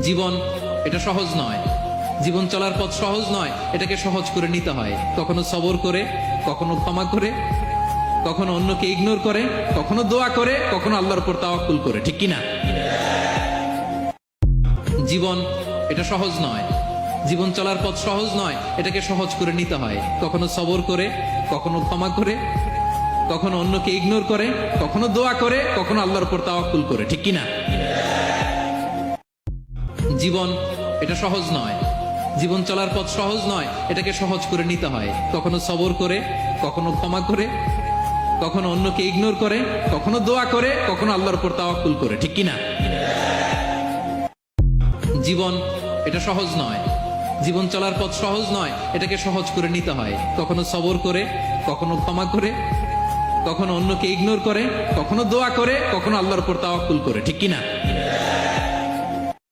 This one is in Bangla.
জীবন এটা সহজ নয়। জীবন চলার পথ সহজ নয়, এটাকে সহজ করে নিতে হয়। কখনো সবর করে, কখনো ক্ষমা করে, কখনো অন্যকে ইগনোর করে, কখনো দোয়া করে, কখনো আল্লাহর উপর তাওয়াক্কুল করে, ঠিক কিনা? জীবন এটা সহজ নয়। জীবন চলার পথ সহজ নয়, এটাকে সহজ করে নিতে হয়। কখনো সবর করে, কখনো ক্ষমা করে, কখনো অন্যকে ইগনোর করে, কখনো দোয়া করে, কখনো আল্লাহর উপর তাওয়াক্কুল করে, ঠিক কিনা? জীবন, এটা সহজ নয়। জীবন চলার পথ সহজ নয়, এটাকে সহজ করে নিতে হয়। কখনো সবর করে, কখনো ক্ষমা করে, কখনো অন্যকে ইগনোর করে, কখনো দোয়া করে, কখনো আল্লাহর উপর তাওয়াক্কুল করে। ঠিক কিনা? জীবন, এটা সহজ নয়। জীবন চলার পথ সহজ নয়, এটাকে সহজ করে নিতে হয়। কখনো সবর করে, কখনো ক্ষমা করে, কখনো অন্যকে ইগনোর করে, কখনো দোয়া করে, কখনো আল্লাহর উপর তাওয়াক্কুল করে। ঠিক কিনা?